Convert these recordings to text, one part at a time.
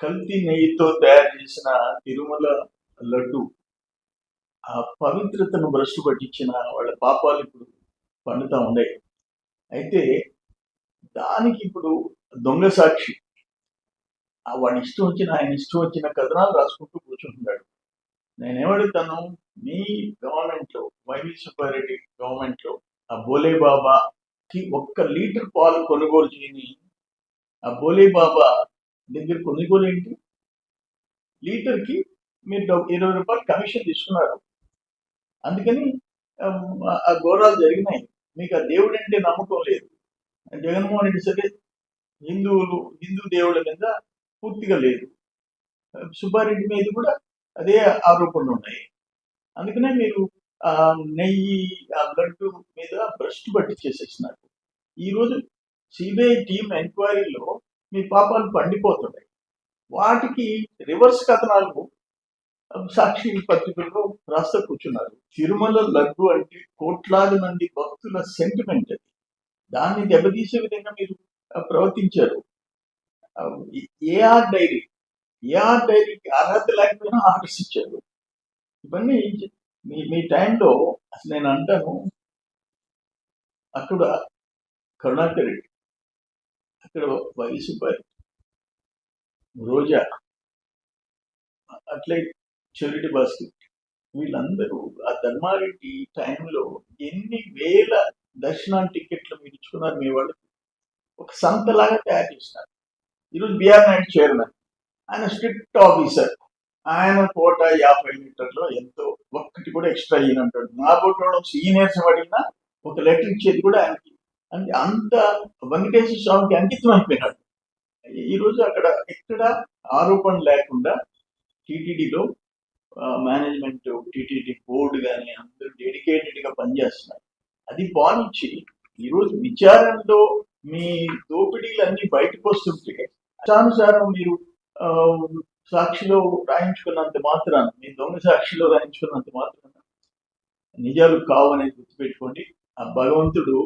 కల్తీ నెయ్యితో తయారు చేసిన తిరుమల లడ్డు ఆ పవిత్రతను భ్రష్టు పట్టించిన వాళ్ళ పాపాలు ఇప్పుడు పండుతా ఉన్నాయి. అయితే దానికి ఇప్పుడు దొంగ సాక్షి ఆ వాడి ఇష్టం వచ్చిన ఆయన ఇష్టం వచ్చిన కథనాలు రాసుకుంటూ కూర్చుంటున్నాడు. నేనేమడుగుతాను మీ గవర్నమెంట్లో వైవి సుబ్బారెడ్డి గవర్నమెంట్లో ఆ బోలే బాబాకి ఒక్క లీటర్ పాలు కొనుగోలు చేయని ఆ బోలే బాబా దగ్గర కొనుగోలు ఏంటి లీటర్కి మీరు ఇరవై రూపాయలు కమిషన్ తీసుకున్నారు. అందుకని ఆ- ఆ ఘోరాలు జరిగినాయి. మీకు ఆ దేవుడు అంటే నమ్మకం లేదు. జగన్మోహన్ రెడ్డి సరే హిందువులు హిందూ దేవుళ్ళ మీద పూర్తిగా లేదు. సుబ్బారెడ్డి మీద కూడా అదే ఆరోపణలు ఉన్నాయి. అందుకనే మీరు ఆ నెయ్యి ఆ లడ్డు మీద భ్రష్టు పట్టి చేసేసినారు ఈరోజు సిబిఐ టీం ఎంక్వైరీలో మీ పాపాలు పండిపోతున్నాయి. వాటికి రివర్స్ కథనాలు సాక్షి పత్రికల్లో రాస్తా కూర్చున్నారు. తిరుమల లడ్డు అంటే కోట్లాది మంది భక్తుల సెంటిమెంట్ అది. దాన్ని దెబ్బతీసే విధంగా మీరు ప్రవర్తించారు. ఏఆర్ డైరీ ఏఆర్ డైరీకి అర్హత లేకపోయినా ఆర్డర్స్ ఇచ్చారు. ఇవన్నీ మీ మీ టైంలో అసలు నేను అంటాను అక్కడ కరుణాకర్ రెడ్డి అక్కడ వయసు రోజా అట్లే చెరిటి బాస్కెట్. వీళ్ళందరూ ఆ ధర్మారెడ్డి టైంలో ఎన్ని వేల దర్శనాల టికెట్లు మీరు ఇచ్చుకున్నారు మీ వాళ్ళకి ఒక సంతలాగా తయారు చేసినారు. ఈరోజు బీఆర్ నాయుడు చైర్మన్. ఆయన స్ట్రిక్ట్ ఆఫీసర్. ఆయన కోట యాభై లీటర్లో ఎంతో ఒక్కటి కూడా ఎక్స్ట్రా ఇయ్యనంటాడు నా బొట్టడం సీనియర్స్ పడినా ఒక లెటర్ ఇచ్చేది కూడా ఆయనకి. అంటే అంత వెంకటేశ్వర స్వామికి అంకితం అయిపోయినాడు. ఈరోజు అక్కడ ఎక్కడ ఆరోపణ లేకుండా టీటీడీలో మేనేజ్మెంట్ టీటీడీ బోర్డు కానీ అందరూ డెడికేటెడ్గా పనిచేస్తున్నారు. అది పాలించి ఈరోజు విచారణలో మీ దోపిడీలు అన్ని బయటకు వస్తుంటే ఇష్టానుసారం మీరు సాక్షిలో రాయించుకున్నంత మాత్రాన మీ దొంగ సాక్షిలో రాయించుకున్నంత మాత్రాన నిజాలు కావు అనేది గుర్తుపెట్టుకోండి. ఆ భగవంతుడు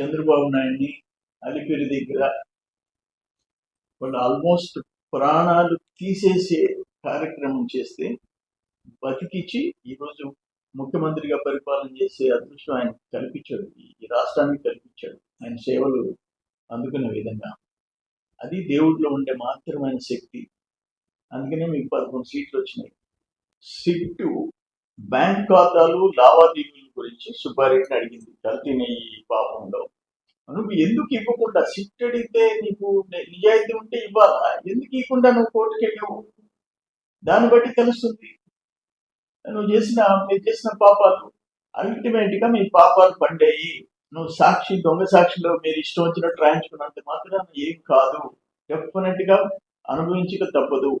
చంద్రబాబు నాయుడిని అలిపిరి దగ్గర వాళ్ళు ఆల్మోస్ట్ ప్రాణాలు తీసేసే కార్యక్రమం చేస్తే బతికిచ్చి ఈరోజు ముఖ్యమంత్రిగా పరిపాలన చేసే అదృష్టం ఆయన కల్పించాడు. ఈ రాష్ట్రానికి కల్పించాడు. ఆయన సేవలు అందుకునే విధంగా. అది దేవుడిలో ఉండే మాత్రమైన శక్తి. అందుకనే మీకు పదకొండు సీట్లు వచ్చినాయి. సిట్టు బ్యాంక్ ఖాతాలు లావాదేవీల గురించి సుబ్బారెడ్డిని అడిగింది. కల్తీ నెయ్యి పాపంలో. నువ్వు ఎందుకు ఇవ్వకుండా? సిట్ అడిగితే నీకు నిజాయితీ ఉంటే ఇవ్వాలా? ఎందుకు ఇవ్వకుండా నువ్వు కోర్టుకి వెళ్ళావు? దాన్ని బట్టి తెలుస్తుంది. నువ్వు చేసిన మీరు చేసిన పాపాలు అల్టిమేట్గా మీ పాపాలు పండాయి. నువ్వు సాక్షి దొంగ సాక్షిలో మీరు ఇష్టం వచ్చినట్టు రాయించుకున్నంత మాత్రం ఏం కాదు. డెఫినెట్గా అనుభవించక తప్పదు.